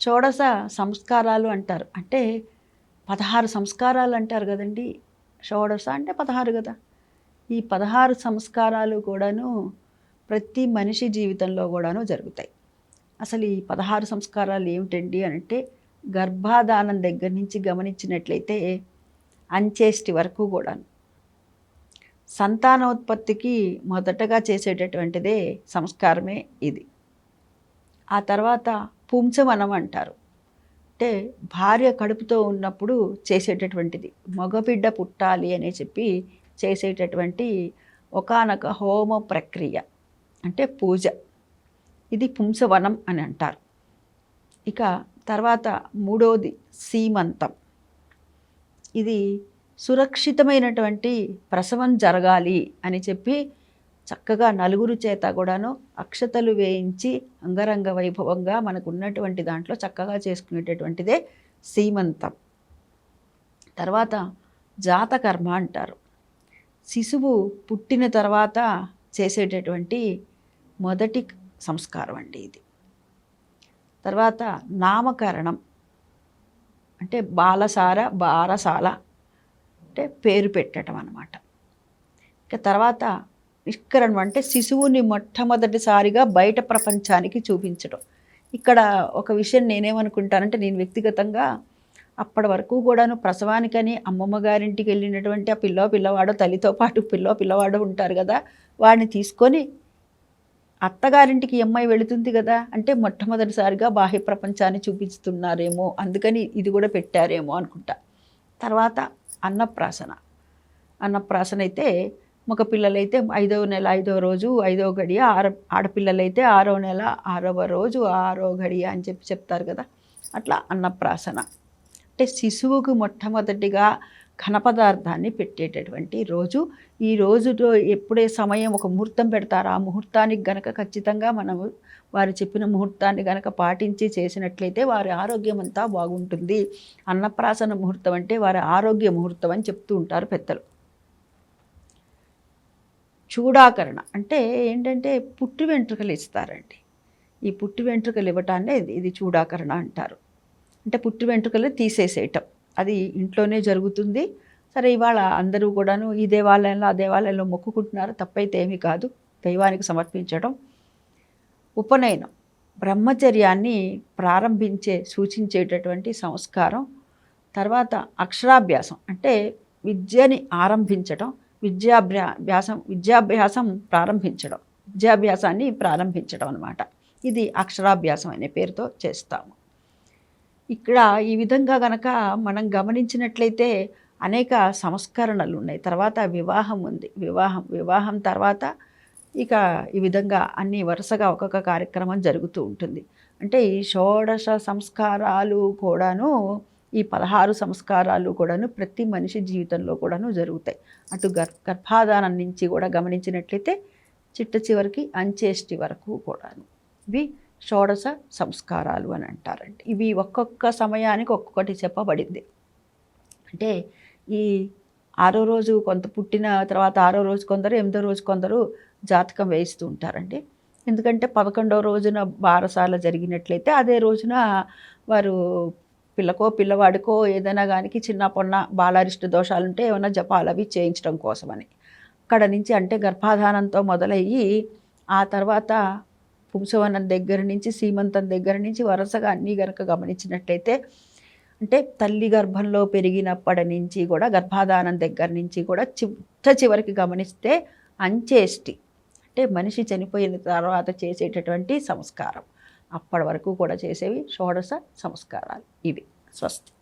షోడశ సంస్కారాలు అంటారు. అంటే పదహారు సంస్కారాలు అంటారు కదండి. షోడశ అంటే పదహారు కదా. ఈ పదహారు సంస్కారాలు కూడాను ప్రతి మనిషి జీవితంలో కూడాను జరుగుతాయి. అసలు ఈ పదహారు సంస్కారాలు ఏమిటండి అంటే గర్భాధానం దగ్గర నుంచి గమనించినట్లయితే అంచేష్టి వరకు కూడాను. సంతానోత్పత్తికి మొదటగా చేసేటటువంటిదే సంస్కారమే ఇది. ఆ తర్వాత పుంసవనం అంటారు అంటే భార్య కడుపుతో ఉన్నప్పుడు చేసేటటువంటిది. మగబిడ్డ పుట్టాలి అని చెప్పి చేసేటటువంటి ఒకానొక హోమ ప్రక్రియ. అంటే పూజ. ఇది పుంసవనం అని అంటారు. ఇక తర్వాత మూడోది సీమంతం. ఇది సురక్షితమైనటువంటి ప్రసవం జరగాలి అని చెప్పి చక్కగా నలుగురు చేత కూడాను అక్షతలు వేయించి అంగరంగ వైభవంగా మనకు ఉన్నటువంటి దాంట్లో చక్కగా చేసుకునేటటువంటిదే సీమంతం. తర్వాత జాతకర్మ అంటారు. శిశువు పుట్టిన తర్వాత చేసేటటువంటి మొదటి సంస్కారం అండి ఇది. తర్వాత నామకరణం. అంటే బాలసార బారసాల అంటే పేరు పెట్టడం అనమాట ఇక తర్వాత నిష్కరణం అంటే శిశువుని మొట్టమొదటిసారిగా బయట ప్రపంచానికి చూపించడం. ఇక్కడ ఒక విషయం నేనేమనుకుంటానంటే నేను వ్యక్తిగతంగా అప్పటి వరకు కూడాను ప్రసవానికని అమ్మమ్మ గారింటికి వెళ్ళినటువంటి ఆ పిల్లో పిల్లవాడు తల్లితో పాటు పిల్లో పిల్లవాడు ఉంటారు కదా వాడిని తీసుకొని అత్తగారింటికి అమ్మాయి వెళుతుంది కదా అంటే మొట్టమొదటిసారిగా బాహ్య ప్రపంచాన్ని చూపిస్తున్నారేమో అందుకని ఇది కూడా పెట్టారేమో అనుకుంటా. తర్వాత అన్నప్రాసన. అన్నప్రాసన అయితే మగపిల్లలైతే ఐదవ నెల ఐదవ రోజు ఐదవ గడియ ఆర ఆడపిల్లలైతే ఆరో నెల ఆరవ రోజు ఆరో గడియ అని చెప్పి చెప్తారు కదా. అట్లా అన్నప్రాసన. అంటే శిశువుకు మొట్టమొదటిగా ఘన పదార్థాన్ని పెట్టేటటువంటి రోజు. ఈ రోజుతో ఎప్పుడే సమయం ఒక ముహూర్తం పెడతారు. ఆ ముహూర్తానికి గనక ఖచ్చితంగా మనము వారు చెప్పిన ముహూర్తాన్ని గనక పాటించి చేసినట్లయితే వారి ఆరోగ్యం అంతా బాగుంటుంది. అన్నప్రాసన ముహూర్తం అంటే వారి ఆరోగ్య ముహూర్తం అని చెప్తూ ఉంటారు పెద్దలు. చూడాకరణ. అంటే ఏంటంటే పుట్టి వెంట్రుకలు ఇస్తారండి. ఈ పుట్టి వెంట్రుకలు ఇవ్వటాన్ని ఇది ఇది చూడాకరణ అంటారు. అంటే పుట్టి వెంట్రుకలు తీసేసేయటం. అది ఇంట్లోనే జరుగుతుంది. సరే ఇవాళ అందరూ కూడాను ఈ దేవాలయంలో ఆ దేవాలయంలో మొక్కుకుంటున్నారు. తప్పైతే ఏమీ కాదు. దైవానికి సమర్పించడం ఉపనయనం. బ్రహ్మచర్యాన్ని ప్రారంభించే సూచించేటటువంటి సంస్కారం. తర్వాత అక్షరాభ్యాసం. అంటే విద్యని ఆరంభించడం విద్యాభ్యాసం విద్యాభ్యాసం ప్రారంభించడం. విద్యాభ్యాసాన్ని ప్రారంభించడం అనమాట ఇది అక్షరాభ్యాసం అనే పేరుతో చేస్తాము. ఇక్కడ ఈ విధంగా గనక మనం గమనించినట్లయితే అనేక సంస్కరణలు ఉన్నాయి. తర్వాత వివాహం ఉంది. వివాహం వివాహం తర్వాత ఇక ఈ విధంగా అన్ని వరుసగా ఒక్కొక్క కార్యక్రమం జరుగుతూ ఉంటుంది. అంటే ఈ షోడశ సంస్కారాలు కూడాను ఈ పదహారు సంస్కారాలు కూడాను ప్రతి మనిషి జీవితంలో కూడాను జరుగుతాయి. అటు గర్ గర్భాధానం నుంచి కూడా గమనించినట్లయితే చిట్ట చివరికి అంచేష్టి వరకు కూడాను. ఇవి షోడశ సంస్కారాలు అని అంటారండి. ఇవి ఒక్కొక్క సమయానికి ఒక్కొక్కటి చెప్పబడింది. అంటే ఈ ఆరో రోజు కొంత పుట్టిన తర్వాత ఆరో రోజు కొందరు ఎనిమిదో రోజు కొందరు జాతకం వేయిస్తూ ఉంటారండి. ఎందుకంటే పదకొండవ రోజున బారసాల జరిగినట్లయితే అదే రోజున వారు పిల్లకో పిల్లవాడికో ఏదైనా కానీ చిన్న పొన్న బాలారిష్ట దోషాలుంటే ఏమైనా జపాలు అవి చేయించడం కోసమని. అక్కడ నుంచి అంటే గర్భాధానంతో మొదలయ్యి ఆ తర్వాత పుంసవనం దగ్గర నుంచి సీమంతం దగ్గర నుంచి వరుసగా అన్నీ గనక గమనించినట్లయితే అంటే తల్లి గర్భంలో పెరిగినప్పటి నుంచి కూడా గర్భాధానం దగ్గర నుంచి కూడా చిట్ట చివరికి గమనిస్తే అంచేష్టి అంటే మనిషి చనిపోయిన తర్వాత చేసేటటువంటి సంస్కారం. అప్పటి వరకు కూడా చేసేవి షోడశ సంస్కారాలు. ఇవి. స్వస్తి.